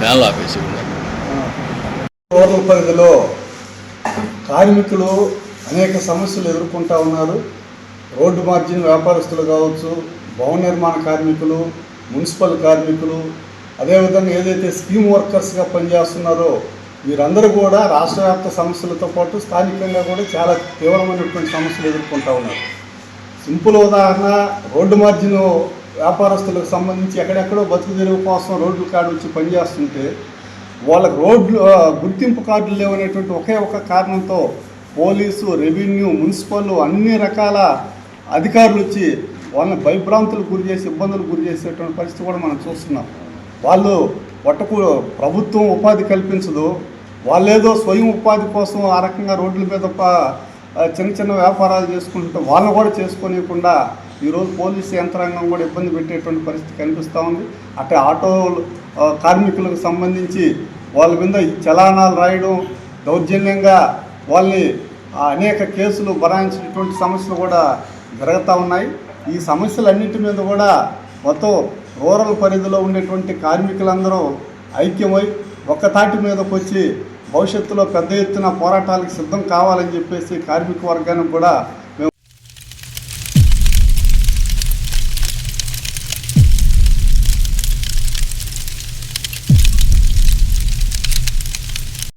ఫ్యాన్లు ఆపేసి ఉన్నారు రూరల్ పరిధిలో కార్మికులు అనేక సమస్యలు ఎదుర్కొంటా ఉన్నారు. రోడ్డు మార్జిన్ వ్యాపారస్తులు కావచ్చు భవన నిర్మాణ కార్మికులు మున్సిపల్ కార్మికులు అదేవిధంగా ఏదైతే స్కీమ్ వర్కర్స్గా పనిచేస్తున్నారో వీరందరూ కూడా రాష్ట్ర వ్యాప్త సమస్యలతో పాటు స్థానికంగా కూడా చాలా తీవ్రమైనటువంటి సమస్యలు ఎదుర్కొంటా ఉన్నారు. సింపుల్ ఉదాహరణ రోడ్డు మార్జిన్ వ్యాపారస్తులకు సంబంధించి ఎక్కడెక్కడో బతుకు తెరువు కోసం రోడ్ల కాడ వచ్చి పనిచేస్తుంటే వాళ్ళకి రోడ్లు గుర్తింపు కార్డులు లేవనేటువంటి ఒకే ఒక కారణంతో పోలీసు రెవెన్యూ మున్సిపల్ అన్ని రకాల అధికారులు వచ్చి వాళ్ళని భయభ్రాంతులకు గురి చేసి ఇబ్బందులకు గురి చేసేటువంటి పరిస్థితి కూడా మనం చూస్తున్నాం. వాళ్ళు పట్టకు ప్రభుత్వం ఉపాధి కల్పించదు. వాళ్ళేదో స్వయం ఉపాధి కోసం ఆ రకంగా రోడ్ల మీద చిన్న చిన్న వ్యాపారాలు చేసుకుంటుంటే వాళ్ళని కూడా చేసుకోనియకుండా ఈరోజు పోలీసు యంత్రాంగం కూడా ఇబ్బంది పెట్టేటువంటి పరిస్థితి కనిపిస్తూ ఉంది. అటే ఆటో కార్మికులకు సంబంధించి వాళ్ళ మీద ఈ చలానాలు రాయడం దౌర్జన్యంగా వాళ్ళని అనేక కేసులు బరాయించినటువంటి సమస్యలు కూడా జరుగుతూ ఉన్నాయి. ఈ సమస్యలన్నింటి మీద కూడా మొత్తం రూరల్ పరిధిలో ఉండేటువంటి కార్మికులందరూ ఐక్యమై ఒక్కతాటి మీదకి వచ్చి భవిష్యత్తులో పెద్ద ఎత్తున పోరాటాలకు సిద్ధం కావాలని చెప్పేసి కార్మిక వర్గానికి కూడా